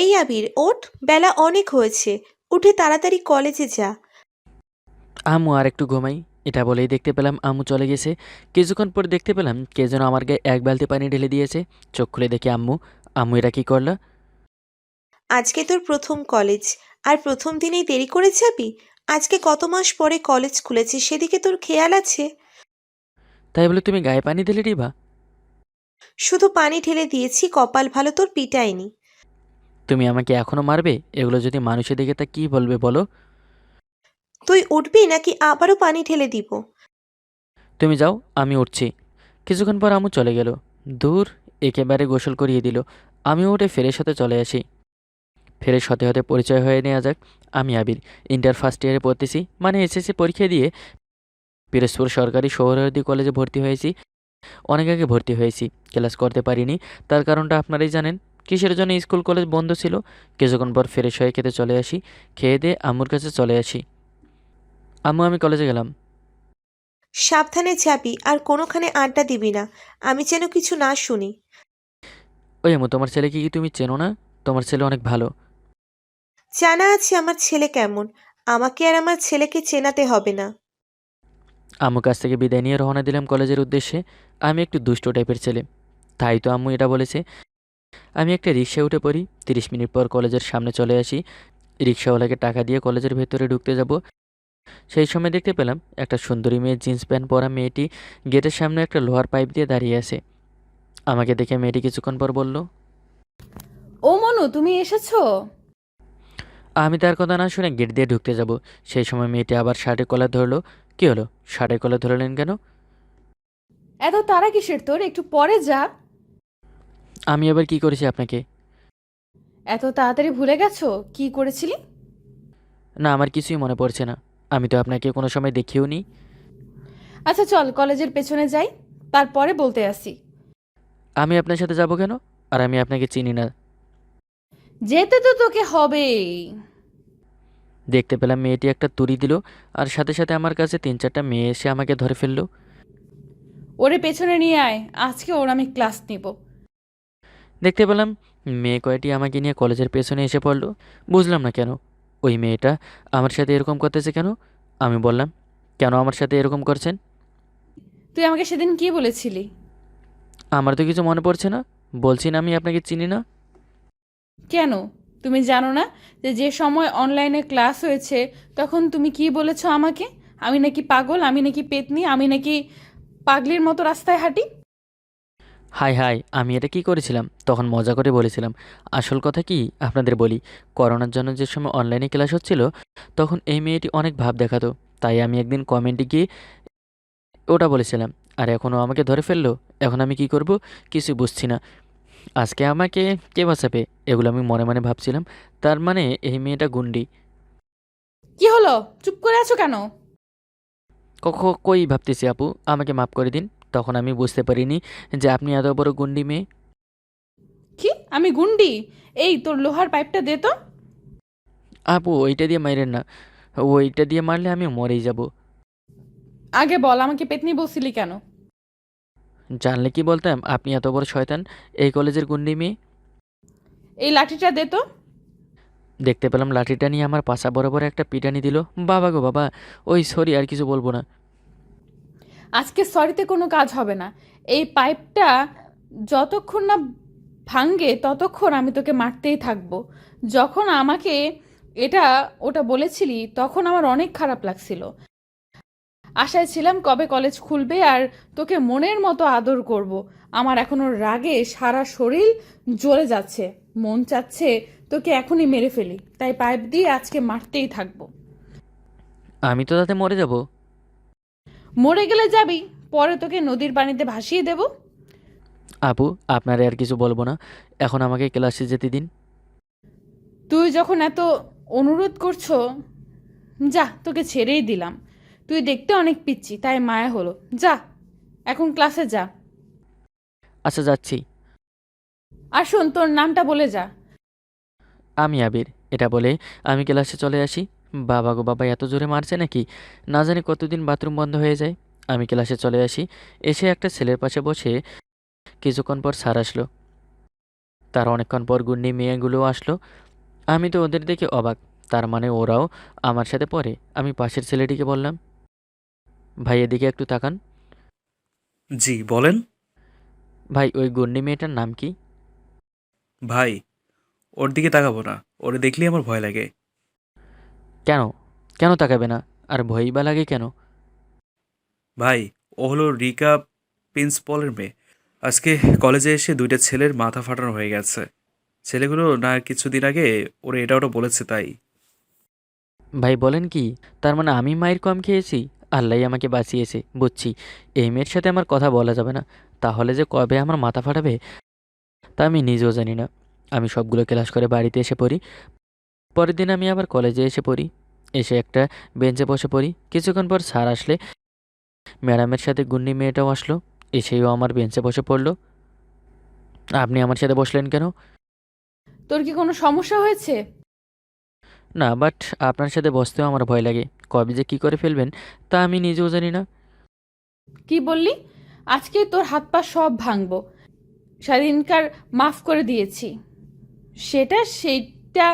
এই আবির ওঠ বেলা অনেক হয়েছে। উঠে তাড়াতাড়ি কলেজে যা। আম্মু আর একটু ঘুমাই। এটা বলেই দেখতে পেলাম আম্মু চলে গেছে। কিছুক্ষণ পর দেখতে পেলাম কে যেন আমার গায়ে এক বালতি পানি ঢেলে দিয়েছে। চোখ খুলে দেখি আম্মু। আম্মু এটা কি করলা? আজকে তোর প্রথম কলেজ। আর প্রথম দিনেই দেরি করে যাবি? আজকে কত মাস পরে কলেজ খুলেছে সেদিকে তোর খেয়াল আছে? তাই বলে তুমি গায়ে পানি ঢেলে দিবা? শুধু পানি ঢেলে দিয়েছি কপাল ভালো তোর পিটায়নি। তুমি আমাকে এখনও মারবে? এগুলো যদি মানুষে দেখে তা কি বলবে বলো? তুই উঠবি নাকি আবারও পানি ঢেলে দিব? তুমি যাও আমি উঠছি। কিছুক্ষণ পর আমু চলে গেল। দূর একেবারে গোসল করিয়ে দিল। আমি উঠে ফেরের সাথে চলে আসি। ফেরের সাথে হতে পরিচয় হয়ে নেওয়া যাক। আমি আবির ইন্টার ফার্স্ট ইয়ারে পড়তেছি মানে এসএসসি পরীক্ষা দিয়ে পিরোজপুর সরকারি সৌরদী কলেজে ভর্তি হয়েছি। অনেক আগে ভর্তি হয়েছি। ক্লাস করতে পারিনি। তার কারণটা আপনারাই জানেন। কিসের জন্য স্কুল কলেজ বন্ধ ছিল? কিছুক্ষণ পর ফ্রেশ হয়ে খেতে চলে আসি। খেয়ে দিয়ে আম্মুর কাছে চলে আসি। আম্মু আমি কলেজে গেলাম। সাবধানে যাবি আর কোনোখানে আড্ডা দিবি না। আমি যেন কিছু না শুনি। ওই আম্মু তোমার ছেলেকে কি তুমি চেনো না? তোমার ছেলে অনেক ভালো। জানা আছে আমার ছেলে কেমন। আমাকে আর আমার ছেলেকে চেনাতে হবে না। আম্মু কাছ থেকে বিদায় নিয়ে রওনা দিলাম কলেজের উদ্দেশ্যে। আমি একটু দুষ্ট টাইপের ছেলে। তাই তো আম্মু এটা বলেছে। আমি একটা রিক্সায় উঠে পড়ি তিরিশ মিনিট পর কলেজের সামনে চলে আসি। রিক্সাওয়ালাকে টাকা দিয়ে কলেজের ভেতরে ঢুকতে যাব। সেই সময় দেখতে পেলাম একটা সুন্দরী মেয়ে জিন্স প্যান্ট পরা মেয়েটি গেটের সামনে একটা লোহার পাইপ দিয়ে দাঁড়িয়ে আছে। আমাকে দেখে মেয়েটি কিছুক্ষণ পর বলল ও মনু তুমি এসেছ? আমি তার কথা না শুনে গেট দিয়ে ঢুকতে যাব। সেই সময় মেয়েটি আবার শার্টের কলার ধরলো। কী হলো? শার্টের কলার ধরলেন কেন? এত তারা কিসের তোর? একটু পরে যা। আমি আবার কি করেছি আপনাকে? এত তাড়াতাড়ি ভুলে গেছো? কি করেছিলি? না আমার কিছুই মনে পড়ছে না। আমি তো আপনাকে কোনো সময় দেখিও নি। আচ্ছা চল কলেজের পেছনে যাই। তারপরে বলতে আসি। আমি আপনার সাথে যাব কেন? আর আমি আপনাকে চিনি না। যেতে তো তোকে হবেই। দেখতে পেলাম মেয়েটি একটা তুড়ি দিল আর সাথে সাথে আমার কাছে তিন চারটা মেয়ে এসে আমাকে ধরে ফেলল। ওরে পেছনে নিয়ে আয়। আজকে ওর আমি ক্লাস নিব। দেখতে পেলাম মেয়ে কয়টি আমাকে নিয়ে কলেজের পেছনে এসে পড়ল। বুঝলাম না কেন। ওই মেয়েটা আমার সাথে এরকম করতেছে কেন? আমি বললাম কেন আমার সাথে এরকম করছেন? তুই আমাকে সেদিন কি বলেছিলি? আমার তো কিছু মনে পড়ছে না। বলছি না আমি আপনাকে চিনি না। কেন? তুমি জানো না যে যে সময় অনলাইনে ক্লাস হয়েছে তখন তুমি কি বলেছ আমাকে? আমি নাকি পাগল? আমি নাকি পেতনি? আমি নাকি পাগলির মতো রাস্তায় হাঁটি? হাই হাই আমি এটা কি করেছিলাম? তখন মজা করে বলেছিলাম আসল কথা কি আপনাদের বলি করোনার জন্য যে সময় অনলাইনে ক্লাস হচ্ছিল তখন এই মেয়েটি অনেক ভাব দেখাতো তাই আমি একদিন কমেন্টে গিয়ে ওটা বলেছিলাম আর এখনও আমাকে ধরে ফেলল? এখন আমি কি করব? কিছু বুঝছি না। আজকে আমাকে কে বাঁচাবে? এগুলো আমি মনে মনে ভাবছিলাম তার মানে এই মেয়েটা গুন্ডি। কি হলো? চুপ করে আছো কেন? কই ভাবতেছি আপু? আমাকে মাফ করে দিন। তখন আমি বুঝতে পারিনি যে আপনি এত বড় গুন্ডি মেয়ে। কি? আমি গুন্ডি? এই তোর লোহার পাইপটা দে তো। আপু ওইটা দিয়ে মাইরেন না। ওইটা দিয়ে মারলে আমি মরেই যাব। আগে বল আমাকে পেতনি বলছিলি কেন? জানলে কি বলতাম? আপনি এত বড় শয়তান এই কলেজের গুন্ডি মেয়ে। এই লাঠিটা দে তো। দেখতে পেলাম লাঠিটা নিয়ে আমার পাশা বরাবর একটা পিটানি দিল। বাবা গো বাবা ওই সরি আর কিছু বলব না। আজকে সরিতে কোনো কাজ হবে না। এই পাইপটা যতক্ষণ না ভাঙ্গে ততক্ষণ আমি তোকে মারতেই থাকব। যখন আমাকে এটা, ওটা বলেছিলি, তখন আমার অনেক খারাপ লাগছিল। আশায় ছিলাম কবে কলেজ খুলবে আর তোকে মনের মতো আদর করব। আমার এখনও রাগে সারা শরীর জ্বলে যাচ্ছে। মন চাচ্ছে তোকে এখনই মেরে ফেলি। তাই পাইপ দিয়ে আজকে মারতেই থাকব। আমি তো তাতে মরে যাব। মরে গেলে যাবি পরে তোকে নদীর পানিতে ভাসিয়ে দেব। আপু আপনারে আর কিছু বলব না। এখন আমাকে ক্লাসে যেতে দিন। তুই যখন এত অনুরোধ করছ যা তোকে ছেড়েই দিলাম। তুই দেখতে অনেক পিচ্ছি তাই মায়া হলো। যা এখন ক্লাসে যা। আচ্ছা যাচ্ছি। আর শোন তোর নামটা বলে যা। আমি আবির এটা বলে আমি ক্লাসে চলে আসি। বাবা গো বাবা এত জোরে মারছে নাকি? না জানি কতদিন বাথরুম বন্ধ হয়ে যায়। আমি ক্লাসে চলে আসি। এসে একটা ছেলের পাশে বসে কিছুক্ষণ পর স্যার আসলো। তার অনেকক্ষণ পর গুন্ডি মেয়েগুলো আসলো। আমি তো ওদের দেখে অবাক। তার মানে ওরাও আমার সাথে পড়ে। আমি পাশের ছেলেটিকে বললাম ভাই এদিকে একটু তাকান। জি বলেন। ভাই ওই গুন্ডি মেয়েটার নাম কি? ভাই ওর দিকে তাকাবো না। ওরে দেখলেই আমার ভয় লাগে। কেন? কেন তাকাবে না? আর ভয়ই বা লাগে কেন? ভাই ও হলো রিকা প্রিন্সপলের মেয়ে। আজকে কলেজে এসে দুইটা ছেলের মাথা ফাটানো হয়ে গেছে। ছেলেগুলো না কিছুদিন আগে ওরা এটা ওটা বলেছে তাই। ভাই বলেন কি? তার মানে আমি মায়ের কম খেয়েছি? আল্লাহ আমাকে বাঁচিয়েছে বুঝছি। এই মেয়ের সাথে আমার কথা বলা যাবে না। তাহলে যে কবে আমার মাথা ফাটাবে? তা আমি নিজেও জানি না। আমি সবগুলো ক্লাস করে বাড়িতে এসে পড়ি। পরের দিন আমি আবার কলেজে এসে পড়ি। এসে একটা বেঞ্চে বসে পড়ি। কিছুক্ষণ পর স্যার আসলে ম্যাডামের সাথে গুন্ডি মেয়েটাও আসলো। এসেও আমার বেঞ্চে বসে পড়ল। আপনি আমার সাথে বসলেন কেন? তোর কি কোনো সমস্যা হয়েছে? না বাট আপনার সাথে বসতেও আমার ভয় লাগে। কবে যে কী করে ফেলবেন তা আমি নিজেও জানি না। কি বললি? আজকে তোর হাত পা সব ভাঙবো। সেদিনকার মাফ করে দিয়েছি। সেটা সেইটা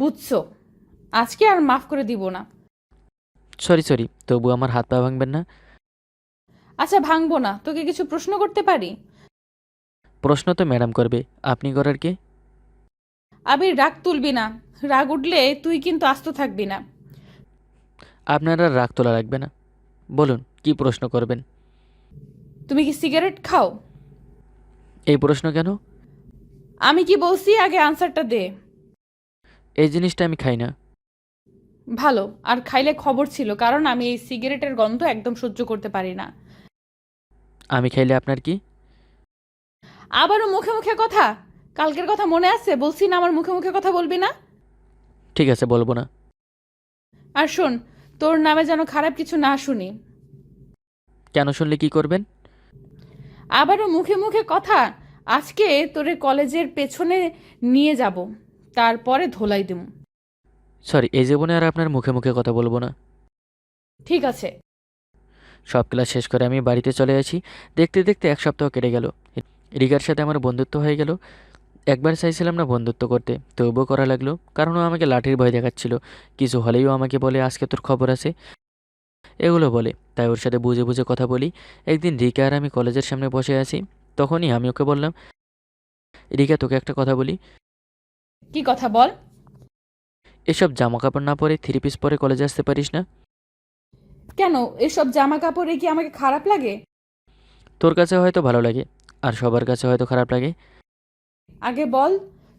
বুঝছ। আজকে আর মাফ করে দিব না। সরি সরি তবু আমার হাত পা ভাঙবেন না? আচ্ছা ভাঙবো না। তোকে কিছু প্রশ্ন করতে পারি? প্রশ্ন তো ম্যাডাম করবে। আপনি করার কে? আবির রাগ তুলবি না। রাগ উঠলে তুই কিন্তু আস্ত থাকবি না। আপনারা আর রাগ তোলা লাগবে না। বলুন কি প্রশ্ন করবেন? তুমি কি সিগারেট খাও? এই প্রশ্ন কেন? আমি কি বলছি? আগে আনসারটা দে। এই জিনিসটা আমি খাই না। ভালো আর খাইলে খবর ছিল কারণ আমি এই সিগারেটের গন্ধ একদম সহ্য করতে পারি না। আমি খাইলে আপনার কি? আবারও মুখে মুখে কথা? কালকের কথা মনে আছে? বলছি না আমার মুখে মুখে কথা বলবি না? ঠিক আছে বলব না। আর শোন তোর নামে যেন খারাপ কিছু না শুনি। কেন শুনলে কি করবেন? আবারও মুখে মুখে কথা? আজকে তোরে কলেজের পেছনে নিয়ে যাব। তারপরে ধোলাই দেব। সরি এই জীবনে আর আপনার মুখে মুখে কথা বলব না। ঠিক আছে। সব ক্লাস শেষ করে আমি বাড়িতে চলে আসি। দেখতে দেখতে এক সপ্তাহ কেটে গেল। রিকার সাথে আমার বন্ধুত্ব হয়ে গেল। একবার চাইছিলাম না বন্ধুত্ব করতে তবুও করা লাগল। কারণ ও আমাকে লাঠির ভয় দেখাচ্ছিল। কিছু হলেই ও আমাকে বলে আজকে তোর খবর আছে। এগুলো বলে তাই ওর সাথে বুঝে বুঝে কথা বলি। একদিন রিকা আর আমি কলেজের সামনে বসে আছি। তখনই আমি ওকে বললাম রিকা তোকে একটা কথা বলি। কি কথা বল? এসব জামা কাপড় না পরে থ্রি পিস পরে কলেজে আসতে পারিস না। কেন? এসব জামা কাপড়ে কি আমাকে খারাপ লাগে? তোর কাছে হয়তো ভালো লাগে আর সবার কাছে হয়তো খারাপ লাগে। আগে বল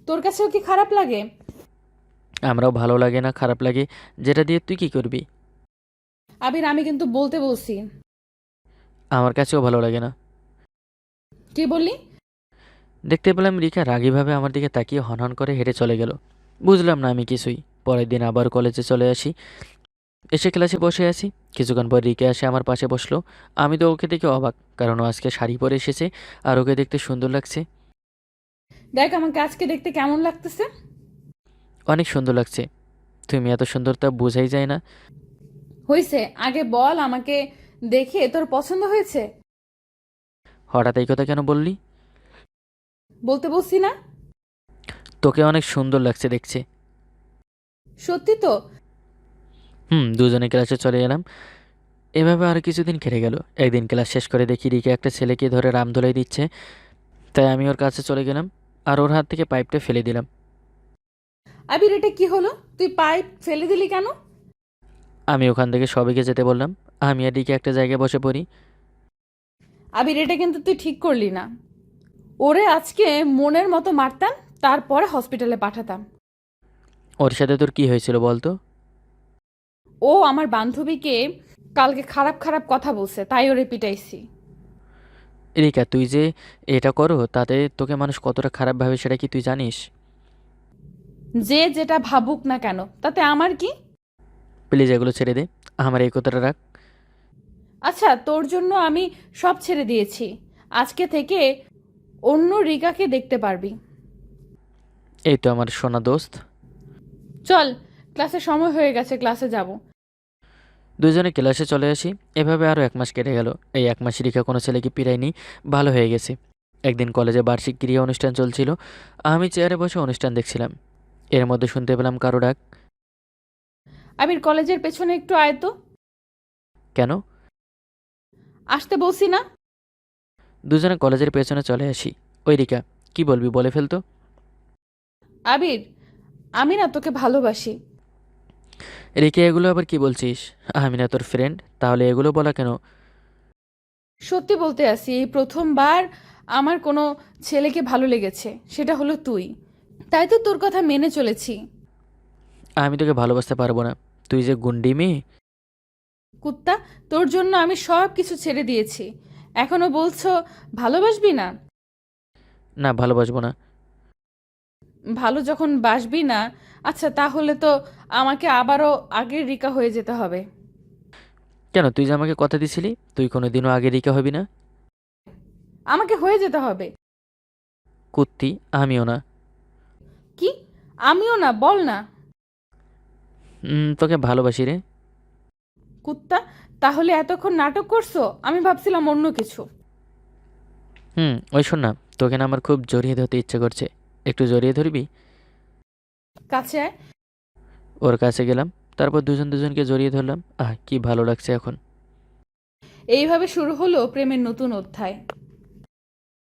তোর কাছেও কি খারাপ লাগে? আমরাও ভালো লাগে না খারাপ লাগে যেটা দিয়ে তুই কি করবি? আবির আমি কিন্তু বলতে বলছি। আমার কাছেও ভালো লাগে না। কি বললি? দেখতে পেলাম রিকা রাগীভাবে আমার দিকে তাকিয়ে হনহন করে হেঁটে চলে গেল। বুঝলাম না আমি কিছুই। পরের দিন আবার কলেজে চলে আসি। এসে ক্লাসে বসে আছি। কিছুক্ষণ পর রিকা এসে আমার পাশে বসল। আমি তো ওকে দেখে অবাক কারণ ও আজকে শাড়ি পরে এসেছে আর ওকে দেখতে সুন্দর লাগছে। দেখ আমাকে আজকে দেখতে কেমন লাগতেছে। অনেক সুন্দর লাগছে। তুমি এত সুন্দর তা বোঝাই যায় না। হয়েছে আগে বল আমাকে দেখে তোর পছন্দ হয়েছে। হঠাৎ এই কথা কেন বললি? বলতে বলছি না? তোকে অনেক সুন্দর লাগছে দেখছে। সত্যি তো? হুম দুজনে ক্লাসে চলে এলাম। এভাবে আর কিছুদিন কেটে গেল। একদিন ক্লাস শেষ করে দেখি রিকে একটা ছেলেকে ধরে রাম ধোলাই দিচ্ছে। তাই আমি ওর কাছে চলে গেলাম আর ওর হাত থেকে পাইপটা ফেলে দিলাম। আবির এটা কি হলো? তুই পাইপ ফেলে দিলি কেন? আমি ওখান থেকে সবাইকে যেতে বললাম। আমি আর রিকে একটা জায়গায় বসে পড়ি। আবির এটা কিন্তু তুই ঠিক করলি না। ওরে আজকে মনের মতো মারতাম তারপরে হসপিটালে পাঠাতাম। ওর সাথে তোর কি হয়েছিল বলতো? ও আমার বান্ধবীকে কালকে খারাপ খারাপ কথা বলছে তাই ওরে পিটাইছি রিকা তুই যে এটা করো তাতে তোকে মানুষ কতটা খারাপ ভাবে সেটা কি তুই জানিস? যে যেটা ভাবুক না কেন তাতে আমার কি? প্লিজ এগুলো ছেড়ে দে আমার এই কথাটা রাখ। আচ্ছা তোর জন্য আমি সব ছেড়ে দিয়েছি। আজকে থেকে অন্য রিকাকে দেখতে পারবি। এই তো আমার সোনা দোস্ত। চল ক্লাসে সময় হয়ে গেছে ক্লাসে যাব। দুজনে ক্লাসে চলে আসি। এভাবে আরও এক মাস কেটে গেল। এই এক মাস রিকা কোনো ছেলেকে পিরায়নি ভালো হয়ে গেছে। একদিন কলেজে বার্ষিক ক্রিয়া অনুষ্ঠান চলছিল। আমি চেয়ারে বসে অনুষ্ঠান দেখছিলাম। এর মধ্যে শুনতে পেলাম কারও ডাক। আবির কলেজের পেছনে একটু আয় তো। কেন? আসতে বলছি না। দুজনে কলেজের পেছনে চলে আসি। ওই রিকা কি বলবি বলে ফেলতো আবির আমি না তোকে ভালোবাসি। রিকে এগুলো আবার কি বলছিস? আমি না তোর ফ্রেন্ড তাহলে এগুলো বলা কেন? সত্যি বলতে আসি এই প্রথমবার আমার কোনো ছেলেকে ভালো লেগেছে সেটা হলো তুই। তাই তো তোর কথা মেনে চলেছি। আমি তোকে ভালোবাসতে পারব না। তুই যে গুন্ডি মেয়ে। কুত্তা তোর জন্য আমি সব কিছু ছেড়ে দিয়েছি। এখনও বলছো ভালোবাসবি না? না ভালোবাসবো না। ভালো যখন বাসবি না আচ্ছা তাহলে তো আমাকে আবারও আগের রিকা হয়ে যেতে হবে। কেন তুই যে আমাকে কথা দিছিলি তুই কোনো দিনও আগে রিকা হবি না? আমাকে হয়ে যেতে হবে। কুত্তি আমিও না। কি? আমিও না বল না। তোকে ভালোবাসি রে। কুত্তা তাহলে এতক্ষণ নাটক করছ? আমি ভাবছিলাম অন্য কিছু। হুম ওই শোন না তোকে না আমার খুব জড়িয়ে ধরতে ইচ্ছে করছে। একটু জড়িয়ে ধরবি? কাছে আয়। ওর কাছে গেলাম তারপর দুজন দুজনকে জড়িয়ে ধরলাম। আহ কি ভালো লাগছে এখন। এইভাবে শুরু হলো প্রেমের নতুন অধ্যায়।